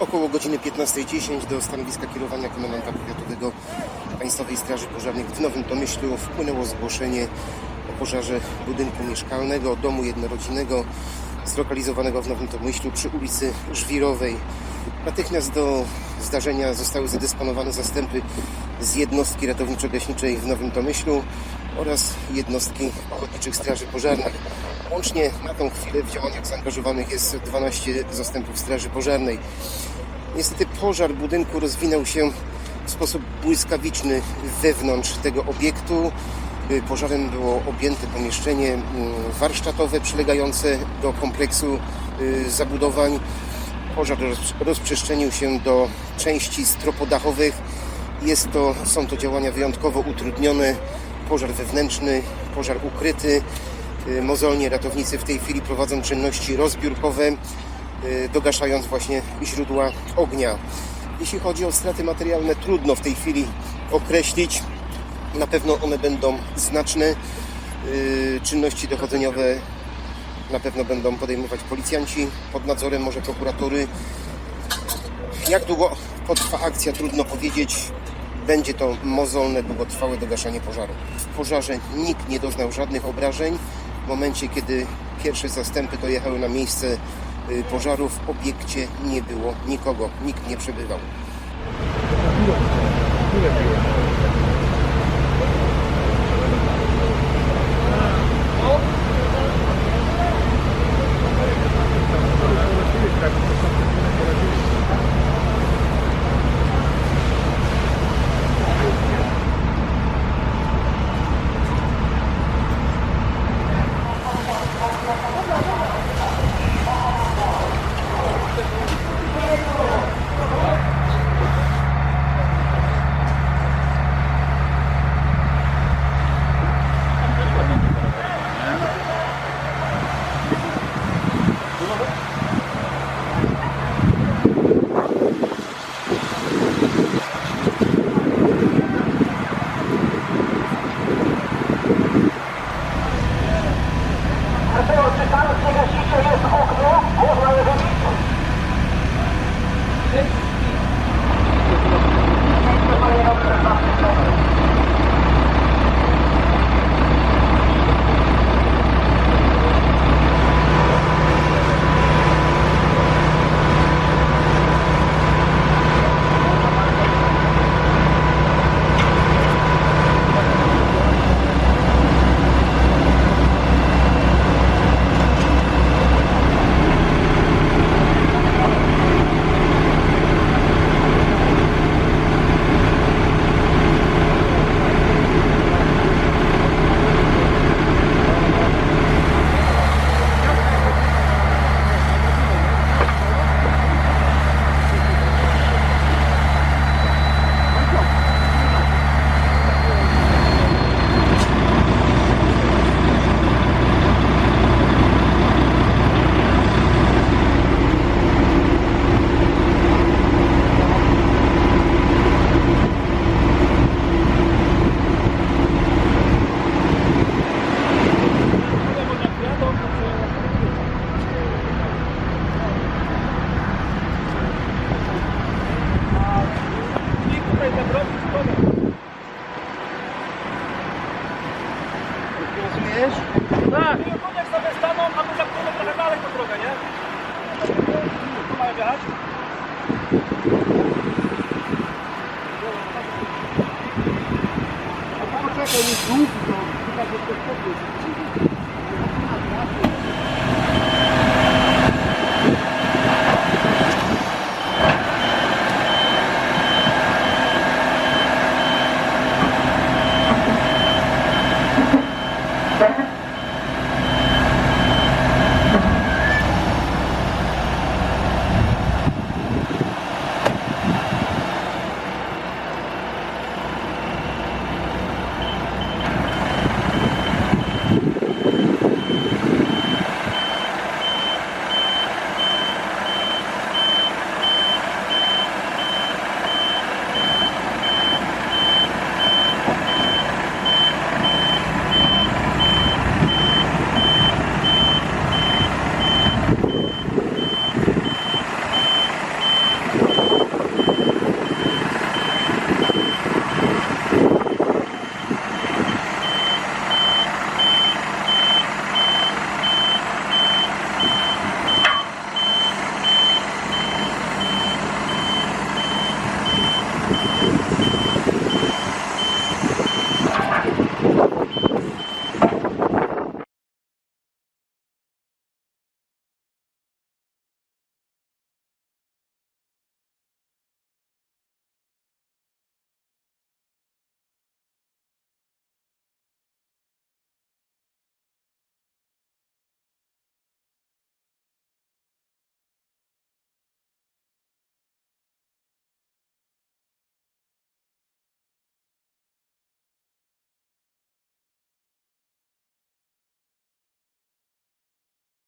Około godziny 15.10 do stanowiska kierowania komendanta powiatowego Państwowej Straży Pożarnej w Nowym Tomyślu wpłynęło zgłoszenie o pożarze budynku mieszkalnego, domu jednorodzinnego zlokalizowanego w Nowym Tomyślu przy ulicy Żwirowej. Natychmiast do zdarzenia zostały zadysponowane zastępy z jednostki ratowniczo-gaśniczej w Nowym Tomyślu oraz jednostki ochotniczych straży pożarnych. Łącznie na tą chwilę w działaniach zaangażowanych jest 12 zastępów straży pożarnej. Niestety pożar budynku rozwinął się w sposób błyskawiczny wewnątrz tego obiektu. Pożarem było objęte pomieszczenie mm, warsztatowe przylegające do kompleksu y, zabudowań. Pożar roz- rozprzestrzenił się do części stropodachowych. Jest to, są to działania wyjątkowo utrudnione. Pożar wewnętrzny, pożar ukryty. Y, Mozolnie ratownicy w tej chwili prowadzą czynności rozbiórkowe, y, dogaszając właśnie źródła ognia. Jeśli chodzi o straty materialne, trudno w tej chwili określić. Na pewno one będą znaczne. Y, Czynności dochodzeniowe na pewno będą podejmować policjanci pod nadzorem może prokuratury. Jak długo potrwa akcja, trudno powiedzieć. Będzie to mozolne, długotrwałe dogaszanie pożaru. W pożarze nikt nie doznał żadnych obrażeń. W momencie, kiedy pierwsze zastępy dojechały na miejsce y, pożaru, w obiekcie nie było nikogo, nikt nie przebywał. Rozumiesz? Tak. Nie podnieś sobie staną, a my za chwilę trochę dalej tą drogę, nie? Tu mają wjechać? Poczekaj, nie zrób to. Chyba, że to podnieś.